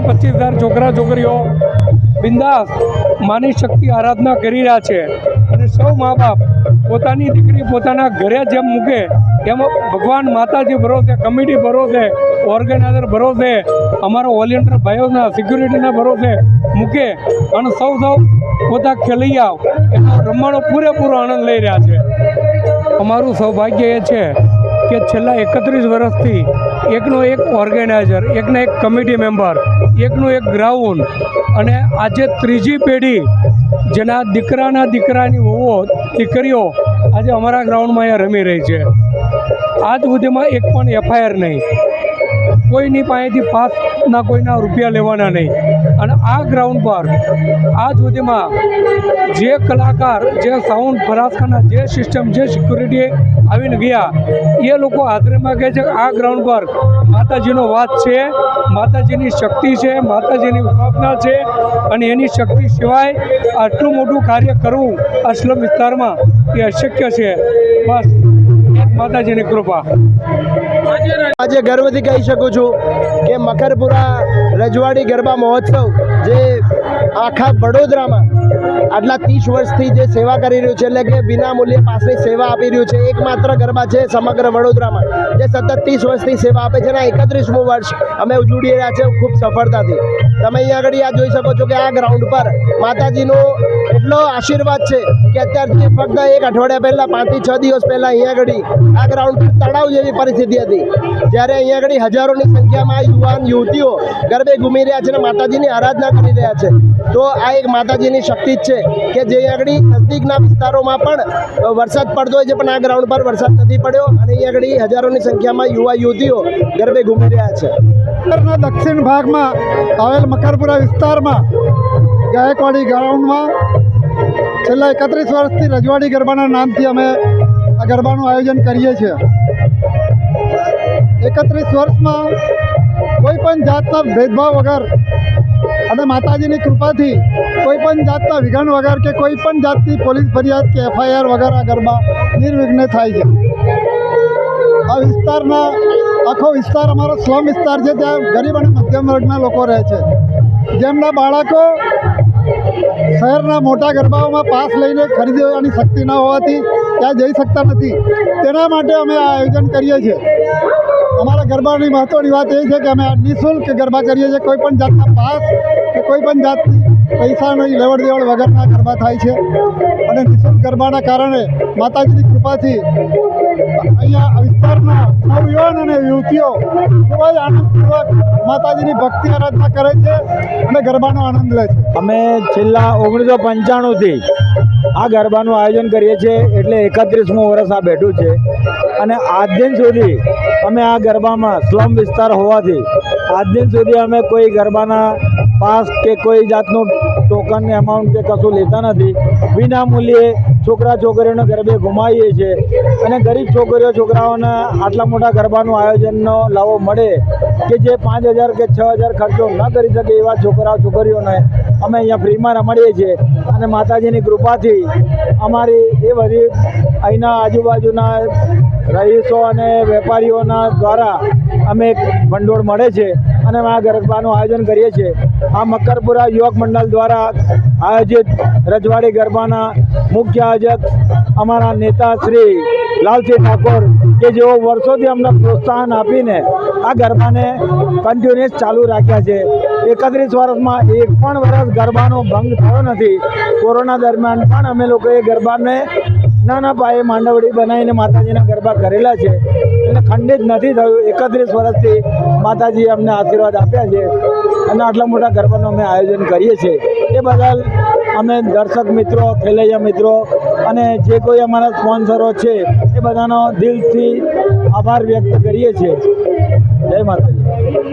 વીસથી પચીસ હજાર છોકરા છોકરીઓ બિંદાસ માની શક્તિ આરાધના કરી રહ્યા છે. અને સૌ મા બાપ પોતાની દીકરી પોતાના ઘરે જેમ મૂકે એમ ભગવાન માતાજી ભરોસે, કમિટી ભરોસે, ઓર્ગેનાઇઝર ભરોસે, અમારા વોલેન્ટિયર ભાઈઓના સિક્યુરિટીના ભરોસે મૂકે અને સૌ સૌ પોતા ખેલૈયા એનો રમવાનો પૂરેપૂરો આનંદ લઈ રહ્યા છે. અમારું સૌભાગ્ય એ છે કે છેલ્લા એકત્રીસ વર્ષથી એકનો એક ઓર્ગેનાઇઝર, એકનો એક કમિટી મેમ્બર એકનું એક ગ્રાઉન્ડ અને આજે ત્રીજી પેઢી જેના દીકરાના દીકરાની વહુઓ દીકરીઓ આજે અમારા ગ્રાઉન્ડમાં અહીંયા રમી રહી છે. આજ સુધીમાં એક પણ એફઆઈઆર નહીં. કોઈની પાસેથી પાસના કોઈના રૂપિયા લેવાના નહીં. અને આ ગ્રાઉન્ડ પર આજ સુધીમાં જે કલાકાર, જે સાઉન્ડ ફરાસખાના જે સિસ્ટમ જે સિક્યુરિટી આવીને ગયા, એ લોકો હાજરીમાં કહે છે આ ગ્રાઉન્ડ પર માતાજીનો વાત છે, માતાજીની શક્તિ છે, માતાજીની ઉપાસના છે અને એની શક્તિ સિવાય આટલું મોટું કાર્ય કરવું અસલમ વિસ્તારમાં એ અશક્ય છે. બસ. માતાજીની કૃપા. આજે ગર્વથી કહી શકું છું કે મકરપુરા રજવાડી ગરબા મહોત્સવ જે આખા વડોદરામાં આટલા ત્રીસ વર્ષથી જે સેવા કરી રહ્યું છે, એટલે કે વિના મૂલ્યે પાસની સેવા આપી રહ્યું છે, એકમાત્ર ગરબા છે સમગ્ર વડોદરામાં, જે સતત ત્રીસ વર્ષથી સેવા આપે છે ને એકત્રીસમું વર્ષ અમે ઉજવી રહ્યા છે ખૂબ સફળતાથી. તમે અહીંયા આગળ આ જોઈ શકો છો કે આ ગ્રાઉન્ડ પર માતાજીનો એટલો આશીર્વાદ છે કે અત્યારથી ફક્ત એક અઠવાડિયા પહેલાં પાંચથી છ દિવસ પહેલાં અહીંયા આગળ આ ગ્રાઉન્ડ પર તળાવ જેવી પરિસ્થિતિ હતી. જ્યારે અહીંયા આગળ હજારોની સંખ્યામાં યુવાન યુવતીઓ ગરબે ઘૂમી રહ્યા છે અને માતાજીની આરાધના કરી રહ્યા છે. તો આ એક માતાજીની શક્તિ જ છે કે જે આગળ નજદીકના વિસ્તારોમાં પણ વરસાદ પડતો હોય છે, પણ આ ગ્રાઉન્ડ પર વરસાદ નથી પડ્યો અને અહીં આગળ હજારોની સંખ્યામાં યુવા યુવતીઓ ગરબે ઘૂમી રહ્યા છે. ઉત્તરના દક્ષિણ ભાગમાં આવેલ મકરપુરા વિસ્તારમાં ગાયકવાડી ગ્રાઉન્ડમાં છેલ્લા એકત્રીસ વર્ષથી રજવાડી ગરબાના નામથી અમે આ ગરબાનું આયોજન કરીએ છીએ. એકત્રીસ વર્ષમાં કોઈ પણ જાતના ભેદભાવ વગર અને માતાજીની કૃપાથી કોઈ પણ જાતના વિઘન વગર કે કોઈ પણ જાતની પોલીસ ફરિયાદ કે એફઆઈઆર વગર આ ગરબા નિર્વિઘ્ને થાય છે. આ વિસ્તારના આખો વિસ્તાર અમારો સ્લમ વિસ્તાર છે, ત્યાં ગરીબ અને મધ્યમ વર્ગના લોકો રહે છે. જેમના બાળકો શહેરના મોટા ગરબાઓમાં પાસ લઈને ખરીદવાની શક્તિ ન હોવાથી ત્યાં જઈ શકતા નથી. તેના માટે અમે આ આયોજન કરીએ છીએ. અમારા ગરબાની મહત્ત્વની વાત એ છે કે અમે નિઃશુલ્ક ગરબા કરીએ છીએ. કોઈ પણ જાતના પાસ કે કોઈ પણ જાતની પૈસાની લેવડ દેવડ વગરના ગરબા થાય છે. અને નિઃશુલ્ક ગરબાના કારણે માતાજીની કૃપાથી અહીંયા વિસ્તારના નવયુવાન અને યુવતીઓ ખૂબ જ આનંદપૂર્વક માતાજીની ભક્તિ આરાધના કરે છે અને ગરબાનો આનંદ લે છે. અમે છેલ્લા ઓગણીસો પંચાણુંથી આ ગરબાનું આયોજન કરીએ છીએ. એટલે એકત્રીસમું વર્ષ આ બેઠું છે. અને આજ દિન સુધી અમે આ ગરબામાં સ્લમ વિસ્તાર હોવાથી આજ દિન સુધી અમે કોઈ ગરબાના પાસ કે કોઈ જાતનું ટોકન એમાઉન્ટ કે કશું લેતા નથી. વિના મૂલ્યે છોકરા છોકરીઓને ગરબે ઘુમાવીએ છીએ. અને ગરીબ છોકરીઓ છોકરાઓને આટલા મોટા ગરબાનું આયોજનનો લાવો મળે કે જે પાંચ હજાર કે છ હજાર ખર્ચો ન કરી શકે એવા છોકરાઓ છોકરીઓને અમે અહીંયા ફ્રીમાં રમાડીએ છીએ. અને માતાજીની કૃપાથી અમારી એ બધી અહીંના આજુબાજુના રહીશો અને વેપારીઓના દ્વારા અમે ભંડોળ મળે છે અને આ ગરબાનું આયોજન કરીએ છીએ. આ મકરપુરા યુવક મંડળ દ્વારા આયોજિત રજવાડી ગરબાના મુખ્ય આયોજક અમારા નેતા શ્રી લાલસિંહ ઠાકોર કે જેઓ વર્ષોથી અમને પ્રોત્સાહન આપીને આ ગરબાને કન્ટિન્યુઅસ ચાલુ રાખ્યા છે. એકત્રીસ વર્ષમાં એક પણ વર્ષ ગરબાનો ભંગ થયો નથી. કોરોના દરમિયાન પણ અમે લોકોએ ગરબાને નાના પાયે માંડવડી બનાવીને માતાજીના ગરબા કરેલા છે. એટલે ખંડિત નથી થયું. એકત્રીસ વર્ષથી માતાજીએ અમને આશીર્વાદ આપ્યા છે અને આટલા મોટા ગરબાનું અમે આયોજન કરીએ છીએ. એ બદલ અમે દર્શક મિત્રો, ખેલૈયા મિત્રો અને જે કોઈ અમારા સ્પોન્સરો છે, એ બધાનો દિલથી આભાર વ્યક્ત કરીએ છીએ. જય માતાજી.